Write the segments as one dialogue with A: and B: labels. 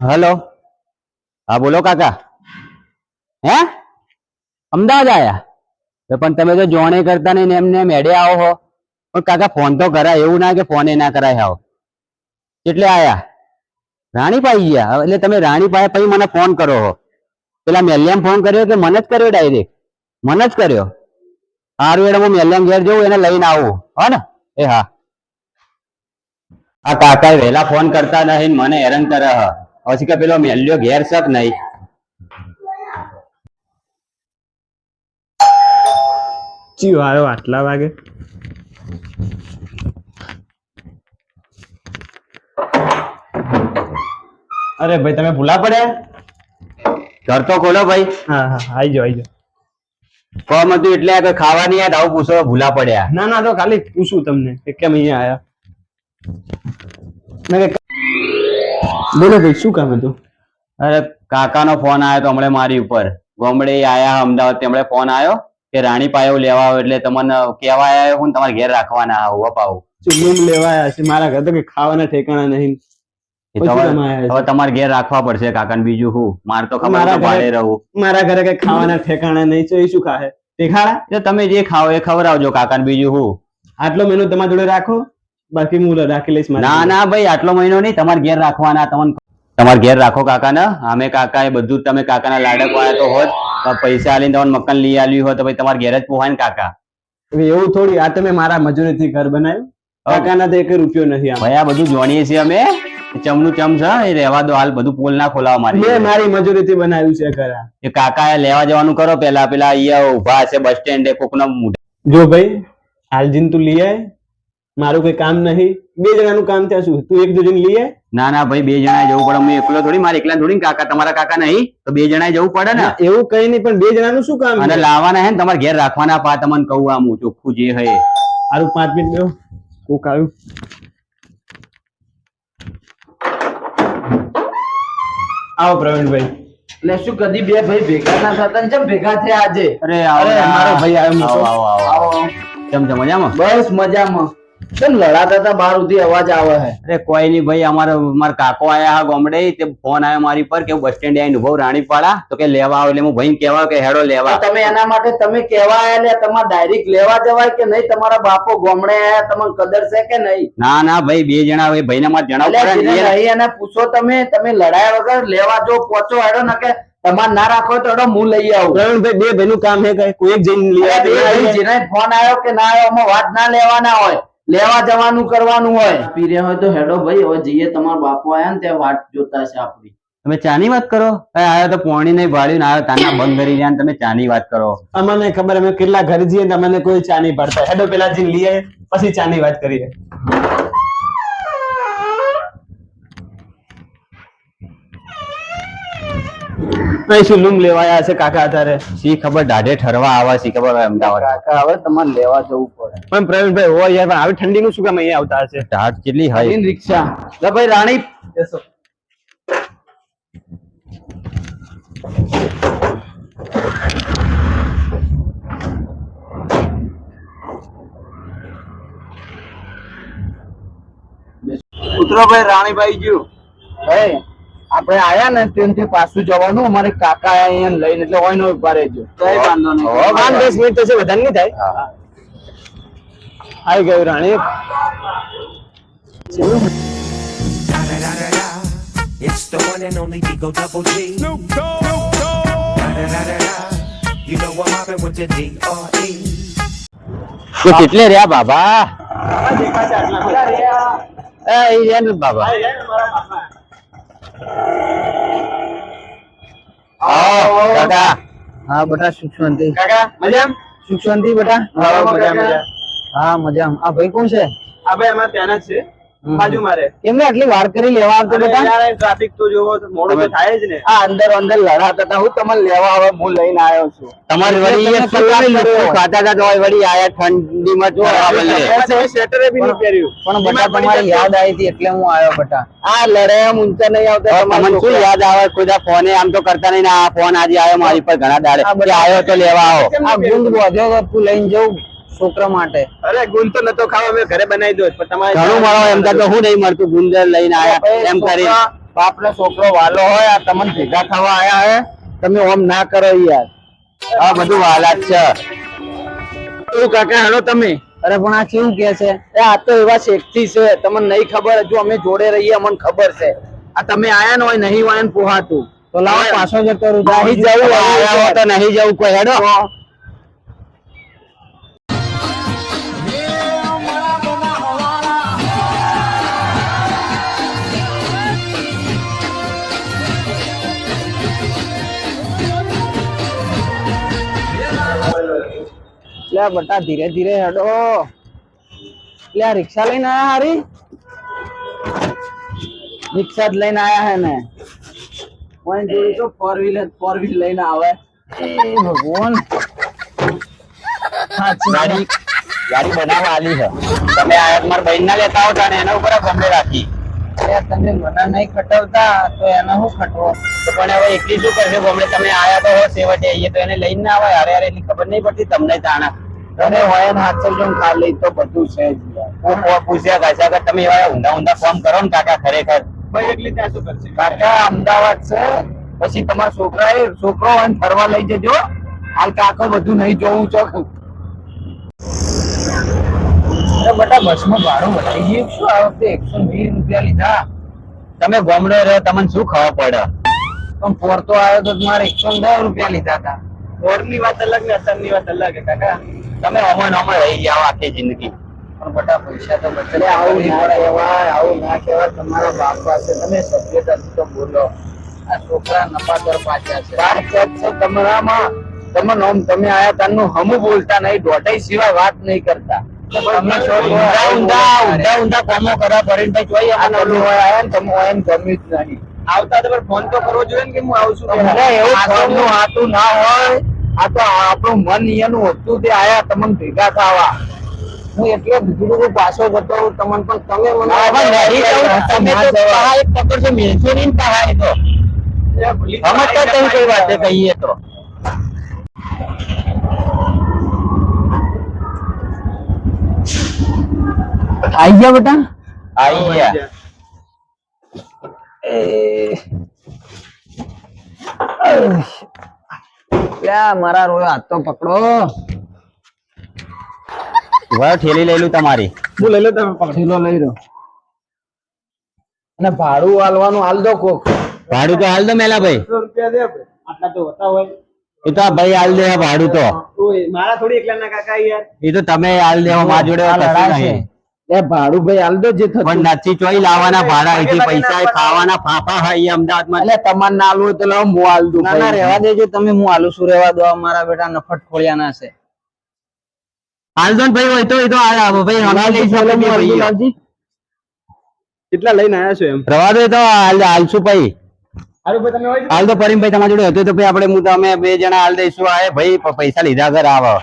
A: Hello. હા, બોલો કાકા. હે? અમદાવાદ આવ્યા પણ તમે તો જોણે કરતા નહીં ને એમને મેડે આવો હો. પણ કાકા, ફોન તો કરાય. એવું ના કે ફોન એ ના કરાય આવો એટલે આયા? રાણીપાઈ ગયા. એટલે તમે રાણીપાઈ પછી મને ફોન કરો હો. પેલા મેલ્યામ ફોન કર્યો કે મને જ કર્યો ડાયરેક્ટ? મને જ કર્યો? સારું એટલે હું મેલ્યામ ઘેર જવું એને લઈને આવું. હો ને? એ હા. આ કાકા વહેલા ફોન કરતા નહીં મને હેરાન કરે હ. પછી કે પેલો મેલ્યો ઘેર શક નહીં?
B: ચિયો આવ્યો આટલા વાગે? અરે ભાઈ તમે ભૂલા પડ્યા?
A: ઘર તો ખોલો ભાઈ.
B: હા હા આઈ જાઓ આઈ જાઓ
A: કોમ હતું એટલે આ ખાવાની યાદ આવું પૂછો ભૂલા પડ્યા.
B: ના ના તો ખાલી પૂછું તમને કે કેમ અહીંયા આવ્યા બોલો ભાઈ શું કામ હતું?
A: અરે કાકાનો ફોન આવ્યો તો હમણાં મારી ઉપર. ગોમડે આયા અમદાવાદ તેમણે ફોન આવ્યો કે રાણી પાયો લેવા આવો એટલે તમને કેવા આવ્યો હું તમારે ઘેર રાખવાના આવું અપાવું
B: રૂમ લેવા આવ્યા છે? મારા ઘર તો કે ખાવાના ઠેકાણા નહીં.
A: હવે
B: છો.
A: તમારે ઘેર રાખવા પડશે કાકા બીજું હું માર તો ખબર ભાડે રહું.
B: મારા ઘરે કઈ ખાવાના ઠેકાણા નહીં તો એ શું ખાહે દેખાડા?
A: એટલે તમે જે ખાઓ એ ખવડાવજો કાકા બીજું હું
B: આટલો મેનુ તમારા જોડે રાખો. બાકી હું રાખી લઈશ મારી
A: ના ના ભાઈ આટલો મહિનો નહીં. તમારે ઘેર રાખવાના તમને તમારે ઘેર રાખો કાકાને. અમે કાકા એ બધું તમે કાકાના લાડક વાળા તો હોત પૈસા આલીને તમને મકાન લઈ આવ્યું હોય તો ભાઈ તમારે ઘેર જ પોહાય ને કાકા.
B: એવું થોડી આ તમે મારા મજૂરીથી ઘર બનાવ્યું. કાકાના તો એક રૂપિયો નથી
A: ભાઈ આ બધું જોણીએ છીએ અમે. ચમનું ચમ છે એ રહેવા દો હાલ બધું પોલ ના ખોલાવા
B: મેં
A: મારી
B: મારી મજૂરીથી બનાવ્યું છે ઘર
A: એ કાકા લેવા જવાનું કરો પેલા પેલા અહીંયા ઊભા છે બસ સ્ટેન્ડ કોકના મોઢે.
B: જો ભાઈ હાલજીન તું લઈ આય. મારું કોઈ કામ નહીં. બે જણાનું કામ ત્યાં શું? તું એક જોડીને લઈ
A: ના ના ભાઈ બે જણા જવું પડે. હું એકલો થોડી મારે એકલા થોડી કાકા તમારા કાકા નહીં. તો બે જણા જવું પડે ને?
B: એવું કઈ નહીં પણ બે જણાનું શું કામ
A: અને લાવવાના હે ને તમારે ઘેર રાખવાના પા તમને કહું આમ હું ચોખ્ખું જે હે.
B: સારું પાંચ મિનિટ બેહો. કોક આવ્યું. આવો પ્રવીણભાઈ.
C: એટલે શું કદી બે ભાઈ ભેગા ના થતા? ને ચમ ભેગા થયા આજે?
A: અરે આવો
B: અરે, મારો ભાઈ આવ્યો
A: આવો આવો આવો. કેમ છે મજામાં?
C: બસ મજામાં. કેમ લડાતા હતા? બાર સુધી અવાજ આવે છે
A: અરે કોઈ નહીં ભાઈ અમારો મારા કાકો આયા હા ગામડે તે ફોન આવ્યો મારી પર કે બસ સ્ટેન્ડ આવીને ઊભો રાણીપાડા તો કે લેવા આવો એટલે હું ભાઈ કહેવા કે હેડો લેવા.
C: તમે એના માટે તમે કેવા આયા લે તમારે ડાયરેક્ટ લેવા જવાય કે નહીં? તમારા બાપો ગામડે આયા તમને કદર છે કે નહીં?
A: ના ના ભાઈ બે જણા ભાઈ મારે પડે ને
C: નહીં એને પૂછો તમે તમે લડાયા વગર લેવા જો પહોંચો હેડો ને કે તમારે ના રાખો તો હેડો હું લઈ આવું.
B: પ્રવીણભાઈ બે ભાઈનું કામ હે કઈ? કોઈ એક જઈને લઈ આવે
C: જેને ફોન આવ્યો કે ના આવ્યો એમાં વાત ના લેવાના હોય. લેવા જવાનું કરવાનું હોય. પીરે હોય તો હેડો ભાઈ હવે જઈએ તમારા બાપુ આયા ને ત્યાં વાટ જોતા છે આપડી
A: તમે ચાની વાત કરો? આયા તો પોણી નહીં ભાડ્યું ને આવ્યો તાના બંધ કરી રહ્યા ને તમે ચાની વાત કરો.
B: અમને ખબર અમે કેટલા ઘર જઈએ તમને અમને કોઈ ચા નહીં ભરતા હેડો પેલા જઈને લઈએ પછી ચા ની વાત કરીએ. શું લૂમ લેવાયા છે કાકા અત્યારે?
A: સી ખબર દાઢે ઠરવા આવા સી ખબર અમદાવાદ
C: કાકા હવે તમારે લેવા જવું પડે.
B: પણ પ્રવીણભાઈ હોય યાર પણ આવી ઠંડીનું શું કામ અહીંયા આવતા હશે?
A: ઢાઢ કેટલી હોય
C: આવીને રિક્ષા. લે ભાઈ રાણી બેસો. ઉતરો ભાઈ રાણીભાઈ ગયું ભાઈ આપણે આયા ને ત્યાંથી પાછું જવાનું અમારે કાકા અહીંયા લઈને એટલે હોય ને ઊભા રહેજો
B: પાંચ દસ મિનિટ થશે વધારે નહીં થાય આવી ગયું રાણી
D: It's the one and only Digo Double G. Snoop Dogg. Da da da da da. You know what happened with the D.R.E.
A: તો કેટલે રહ્યા બાબા એ બાબા આવો, કાકા.
C: હા બેટા સુખ શાંતિ.
B: કાકા મજામ?
C: સુખ શાંતિ બેટા?
B: હા.
C: હા મજા આ ભાઈ કોણ છે?
B: આ ભાઈ અમારે ત્યાંના છે. બાજુ મારે
C: એમને આટલી વાર કરી લેવા આવતો બેટા
B: ટ્રાફિક તો જોવો મોડું તો થાય જ ને.
C: આ અંદર અંદર લડાતા હતા. હું તમને લેવા આવે હું લઈને આવ્યો છું.
A: તમારી વળી એ
C: તમે
A: શું
C: શું
A: લુખ્ખું
C: કરો?
A: ખાતા હતા તો વળી આયા ઠંડીમાં ઠરવા બદલે.
B: પાછું બી નહીં પહેર્યું
C: પણ બેટા તમારી યાદ આવી હતી એટલે હું આવ્યો બેટા. આ લડાયા ઊંચા નહીં આવતા
A: તમને શું યાદ આવે? કોઈ ફોને આમ તો કરતા નહીં આ ફોન આજે આવ્યો મારી પર ઘણા દાડે.
C: બધા-
A: આવ્યો તો લેવા આવો.
C: આ ગુંદ વધ્યો તું લઈને જવું છોકરા માટે.
B: અરે ગુંદ તો નતો ખાવા મેં ઘરે બનાવી દો પણ તમારે
A: ઘણું મળો એમ તો હું નહીં મળતું ગુંદર લઈને આયા એમ કરી
C: બાપ ને છોકરો વાલો હોય આ તમને ભેગા થવા આયા હે તમે ઓમ ના કરો યાર.
A: આ બધું વાલાત છે.
C: એવું કાકા હાલો તમે.
A: અરે પણ આ કેવું કે છે?
C: એ આ તો એવા શેખથી છે તમને નહીં ખબર હજુ અમે જોડે રહીએ અમને ખબર છે. આ તમે આયા ન હોય નહીં હોય ને પોહાતું.
A: તો લાવો પાછો જતો રહું.
C: નહીં જવું
A: તો નહીં જવું કોઈ હેડો.
C: લે બટા ધીરે ધીરે હેડો. લે રિક્ષા લઈને આયા હારી? રિક્ષા જ લઈને આયા હે ને. મને જોયું તો ફોર વ્હીલર ફોર વ્હીલ લઈને આવે. એ ભગવાન.
A: ગાડી ગાડી બનાવવા આલી છે. તમે આયા મારા બહેન ના લેતા આવતા ને એના ઉપર ગમે રાખી.
C: તમે મને નહીં ખટવતા તો એને હું ખટવો?
A: તો પણ હવે એકલી શું કરશે? ગમે તમે આયા તો હો સેવટે આવીએ તો એને લઈને ના આવે. અરે અરે એની ખબર નહીં પડતી. તમને તાણા.
C: તને હોય ને હાથ જો કાલ લઈ તો બધું છે
A: પૂછ્યા કાશા કે તમે એવા ઊંડા ઊંડા ફોન કરો ને કાકા ખરેખર?
C: કાકા અમદાવાદ છે. પછી તમારા છોકરા એ છોકરો હોય ફરવા લઈ જજો. હાલ કાકો બધું નહીં જોવું છો બેટા બસમાં ભાડું વધી ગયું શું? આ વખતે એકસો વીસ રૂપિયા લીધા.
A: તમે ગોમડે રહ્યો તમને શું ખબર પડે?
C: પણ ફોર તો આવ્યો તો મારે એકસો દસ રૂપિયા લીધા હતા.
B: ફોરની વાત અલગ ને અસરની વાત અલગ કાકા.
A: તમે અમન અમન રહી જાઓ આખી જિંદગી.
C: પણ બધા પૈસા તો બચે. આવું ના કહેવાય આવું ના કહેવાય તમારા બાપ પાસે તમે સભ્યતાથી તો બોલો. આ છોકરા નપાતર પાછા છે. વાત છે તમારામાં. તમે નોમ તમે આયા તાનું હમુ બોલતા નહીં દોઢાઈ સિવાય વાત નહીં કરતા.
B: આવતા ફોન તો કરવો જોઈએ ને કે હું આવું છું
C: એવું ના હોય. આ તો આપણું મન એનું હતું તે આયા તમને ભેગા થવા. હું એટલે બીજું પાછો જતો તમને પણ તમે મને.
A: તમે તો પકડશો મેલશો નહીં ને પહા તો. કઈ વાતે કહીએ તો.
C: આઈ ગયા બેટા
A: આઈ ગયા.
C: મારા રોયો હાથ તો પકડો.
A: ઠેલી લઈ લઉં તમારી.
B: હું લઈ લો તમે પકડો.
C: થેલો લઈ લો. અને ભાડું હાલવાનું હાલ દો કોક.
A: ભાડું તો હાલ દો મેલા ભાઈ.
B: રૂપિયા દે આટલા તો હોતા હોય.
A: એ તો ભાઈ હાલ દે ભાડું તો.
B: મારા થોડી એકલા ના કાકા યાર.
A: એ તો તમે હાલ દેવા મા જોડે.
C: એ ભાડું ભાઈ હાલ દો જે થતું.
A: પણ નથી ચોઈ લાવવાના ભાડા અહીંથી પૈસા ખાવાના ફાફા ખાઈએ અમદાવાદમાં.
C: એટલે તમારે ના આલવું હોય તો લાવ હું હાલ દઉં
A: ના, ના, રહેવા
C: દેજો તમે હું આલુ છું રહેવા દો મારા બેટા નફટ ખોળિયા ના છે.
A: હાલ દો ને ભાઈ હોય તો એ તો હાલ આવો ભાઈ હમણાં લઈ ભાઈઓ.
B: કેટલા લઈને આયા છો એમ?
A: રવા દો તો હાલ હાલશું ભાઈ.
B: હારું ભાઈ તમે હોય
A: હાલ તો પરીમભાઈ તમારા જોડે હતો તો ભાઈ આપણે હું તમે બે જણા હાલ દઈશું. આ ભાઈ પૈસા લીધા ઘર આવો.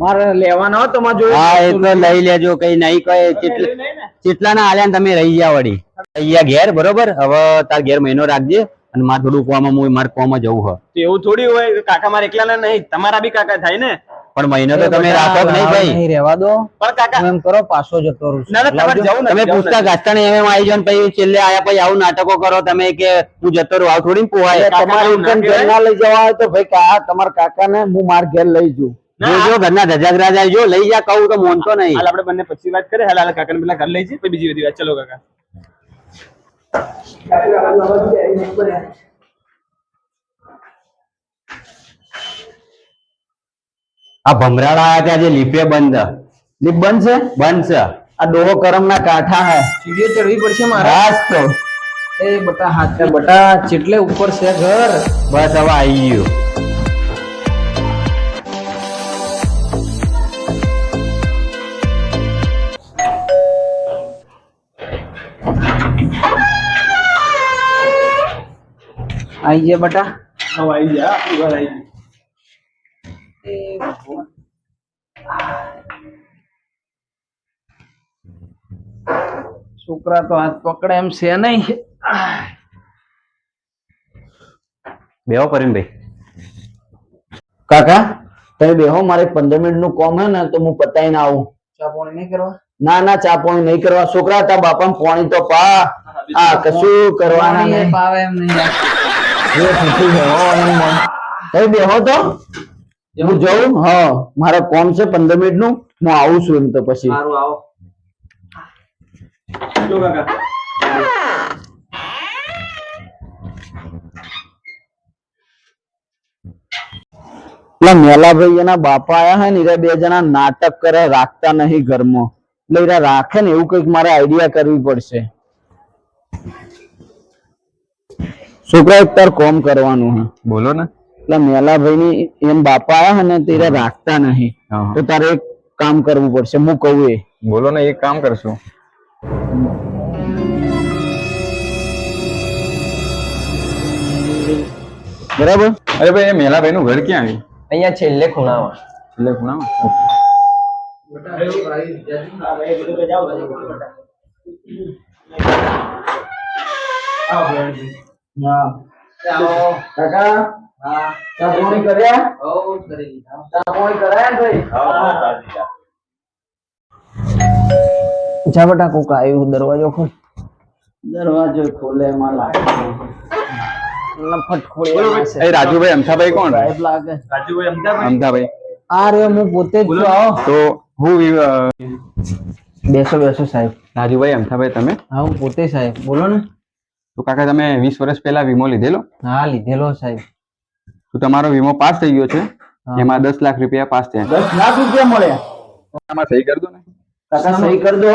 C: મારે લેવાના હોય તો મારા
A: હા એ તો લઈ લેજો કઈ નહીં કઈ કેટલા કેટલા ના આલ્યા ને તમે રહી ગયા વળી. રહી ગયા ઘેર બરોબર? હવે તાર ઘેર મહિનો રાખજે અને મારે થોડું કોમાં હું મારે કોમાં જવું હોય.
B: તો એવું થોડી હોય કાકા મારે એકલા ના નહીં તમારા બી કાકા થાય ને?
A: પણ મહિનો તો તમે રાખો નહીં ભાઈ.
C: નહીં રહેવા દો.
B: પણ કાકા
C: એમ કરો પાછો જતો રહું
B: ના ના તમારે જવું
A: તમે પૂછતા ગાજતા નહીં એમ આવી જાવ પછી છેલ્લે આયા પછી આવું નાટકો કરો તમે કે હું જતો રહું આવું થોડી ને પોહાય
C: તમારે
B: ના
C: ઘર ના લઈ જવા હોય તો ભાઈ કા તમારા કાકા ને હું માર ઘેર લઈ જઉં.
A: જોજો ઘરના ધજાગરા જાય જો લઈ જા કહું તો મોનતો નહીં.
B: હાલ આપણે બંને પછી વાત કરીએ. હાલ હાલ કાકાને પેલા ઘર લઈ જઈએ પછી બીજી બધી વાત. ચલો કાકા.
A: આ ભમરાડા આયા ત્યાં જે લીપે બંધ.
C: લીપ બંધ છે?
A: બંધ છે.
C: આ ડોહો કરમ ના કાંઠા હે. સીડીઓ ચડવી પડશે
A: મહારાજ તો.
C: એ બટા હાથ બટા ચેટલે ઉપર છે ઘર.
A: બસ હવે આવી ગયું.
C: આઈ ગયા બટા?
B: હવે આવી ગયા વાર આવી
C: છોકરા તો હાથ પકડે એમ છે નહીં
A: બેહો ભાઈ
C: કાકા તમે બેહો મારે પંદર મિનિટનું કોમ હે ને તો હું પતાઈને આવું
E: ચા પાણી નહીં કરવા
C: ના ના ચા પાણી નહીં કરવા છોકરા તા બાપા પાણી તો પા આ કશું કરવાના નહીં
E: પાવે એમ નહીં
C: બેહો તો હું જઉં? હા. મારે કોમ છે પંદર મિનિટનું હું આવું છું એમ તો પછી.
E: સારું આવો.
B: જો કાકા.
C: મેલાભાઈ એના બાપા આયા હે ને એરા બે જણા નાટક કરે રાખતા નહીં ઘરમાં. એટલે એરા રાખે ને એવું કંઈક મારે આઈડિયા કરવી પડશે. છોકરા એક તાર કોમ કરવાનું હે.
F: બોલો ને.
C: એટલે મેલાભાઈ ની એમ બાપા આયા ને તે રાખતા નહીં. તો તારે એક કામ કરવું પડશે હું કહું એ.
F: બોલો ને એક કામ કરશું.
C: બરાબર?
F: અરે ભાઈ એ મેલાભાઈ નું ઘર ક્યાં આવ્યું?
E: અહીંયા છેલ્લે ખૂણામાં.
F: એટલે ખૂણામાં?
C: કાકા? ચા પાણી કર્યા ચા પાણી કરાયા ને ભાઈ
E: જા બેટા કોક આવ્યું દરવાજો ખોલ
C: દરવાજો ખોલે એમાં લાગે
E: નફટ ખોલી
F: એ રાજુભાઈ અમથાભાઈ કોણ
E: સાહેબ લાગે
B: રાજુભાઈ અમદાવાદ
F: અમથાભાઈ
E: આ રે હું પોતે જ છું આવો
F: તો હું વિ- અ,
E: બેસો બેસો સાહેબ
F: રાજુભાઈ અમથાભાઈ તમે
E: હા હું પોતે સાહેબ બોલો ને
F: તો કાકા તમે વીસ વર્ષ પહેલા વીમો લીધેલો
E: હા લીધેલો સાહેબ
F: તો તમારો વીમો પાસ થઈ ગયો છે. એમાં દસ લાખ રૂપિયા પાસ થયા.
C: દસ લાખ રૂપિયા મળ્યા.
F: આમાં સહી કરી દો ને.
C: કાકા સહી કરી દો.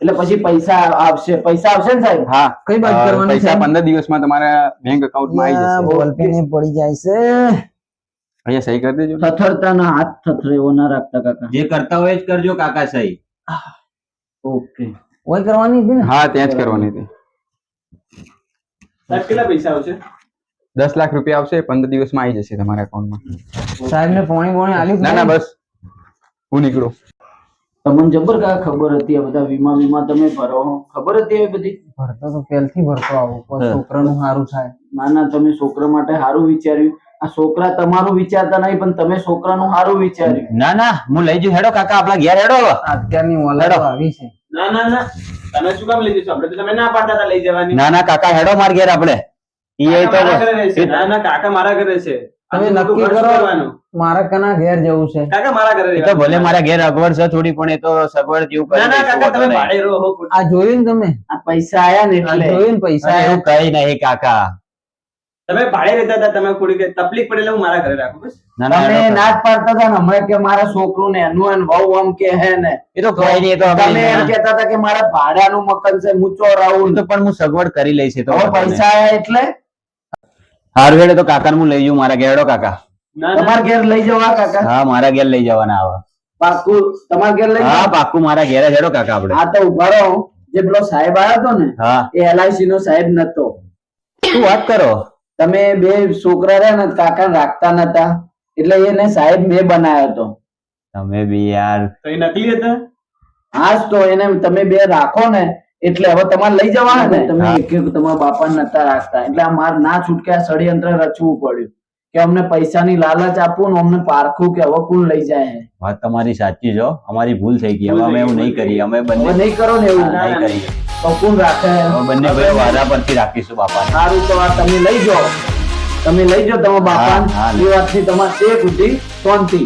C: એટલે પછી પૈસા આવશે. પૈસા આવશે ને સાહેબ?
F: હા.
E: કઈ બાજુ કરવાની
F: પૈસા પંદર દિવસમાં તમારા બેંક અકાઉન્ટમાં આવી જશે.
E: બોલ પડી જાય છે.
F: અહીંયા સહી કરી દેજો
C: થથરતા હાથ થથરે એવો ના રાખતા કાકા.
A: જે કરતા હોય જ કરજો કાકા સહી.
C: ઓકે.
E: ઓય કરવાની હતી ને?
F: હા ત્યાં જ કરવાની હતી.
B: સાહેબ કેટલા પૈસા આવશે?
F: દસ લાખ રૂપિયા આવશે પંદર દિવસમાં આવી જશે તમારા એકાઉન્ટમાં
E: સાહેબ ને પોણી પોણી આલ્યું
F: ના ના બસ. હું નીકળું.
C: તમને જબર કાકા ખબર હતી આ બધા વીમા વીમા તમે ભરો? ખબર હતી એ બધી?
E: ભરતો તો પહેલથી ભરતો આવો પણ છોકરાનું સારું થાય.
C: ના ના તમે છોકરા માટે સારું વિચાર્યું. આ છોકરા તમારું વિચારતા નહીં પણ તમે છોકરાનું સારું વિચાર્યું.
A: ના ના હું લઈ જઉં. હેડો કાકા આપણા ઘેર હેડો.
E: અત્યારની ઓલાડો આવી છે.
B: ના ના ના. તમે શું કામ લઈ જશો આપણે તો તમે ના પાડતા હતા લઈ જવાની.
A: ના ના કાકા હેડો માર ઘેર આપણે. ઈ
B: કાકા મારા ઘરે
A: તો
B: ના ના કાકા મારા ઘરે છે.
E: તમે નક્કી કરો.
B: કરવાનું?
E: કના ઘેર જવું છે.
B: કાકા મારા ઘરે
A: એ તો ભલે મારા ઘેર અગવડ છે થોડી પણ એ તો સગવડ જેવું કરી
B: ના ના કાકા તમે ભાડે રહો
E: આ જોયું તમે?
C: આ પૈસા આયા ને એટલે.
E: જોયું પૈસા
A: એવું કઈ નહીં કાકા.
B: તમે ભાડે રહેતા હતા તમે થોડી તકલીફ પડે એટલે હું મારા ઘરે રાખું બસ.
A: ના ના
C: તમે ના જ પાડતા હતા ને હમણાં કે મારા છોકરું ને એનું એન બહુ આમ કે હે ને.
A: એ તો કઈ નહીં તો
C: તમે એમ કહેતા હતા કે મારા ભાડાનું મકાન છે હું ચોરાવું
A: તો પણ હું સગવડ કરી લઈશ તો.
C: પૈસા આયા એટલે
A: હારું હેડો તો કાકા હું લઈ જઉં મારા ઘેર કાકા.
C: તમારા ઘેર લઈ જવા કાકા.
A: હા મારા ઘેર લઈ જવાના આવે.
C: પાકું તમારા ઘેર લઈ
A: હા પાકું મારા ઘેરે હેડો કાકા આપણે.
C: હા તો ઊભા રહો. જે પેલો સાહેબ આવ્યો હતો ને
A: હા.
C: એ એલઆઈસી નો સાહેબ નતો.
A: શું વાત કરો?
C: તમે બે છોકરા રહ્યા ને કાકા રાખતા નતા. એટલે એને સાહેબ મેં બનાવ્યો હતો.
A: તમે બી યાર.
B: તો એ નકલી હતા?
C: હા તો એને તમે બે રાખો ને એટલે હવે તમારે લઈ જવાના ને? તમે એક એક તમારા બાપા નતા રાખતા. એટલે આ માર ના છૂટકે આ ષડયંત્ર રચવું પડ્યું. કે અમને પૈસાની લાલચ આપવું ને અમને પારખું કે હવે કોણ લઈ જાય? હે.
A: વાત તમારી સાચી જો અમારી ભૂલ થઈ ગઈ. હવે અમે એવું નહીં કરીએ. અમે બંને
C: નહીં કરો ને એવું.
A: નહીં કરીએ.
C: તો કોણ રાખે?
A: હવે બંને ભાઈ વાદા પરથી રાખીશું બાપા
C: સારું તો આ તમે લઈ જાઓ. તમે લઈ જાઓ તમારા બાપા એ વાતથી તમારે છે બુદ્ધિ શાંતિ.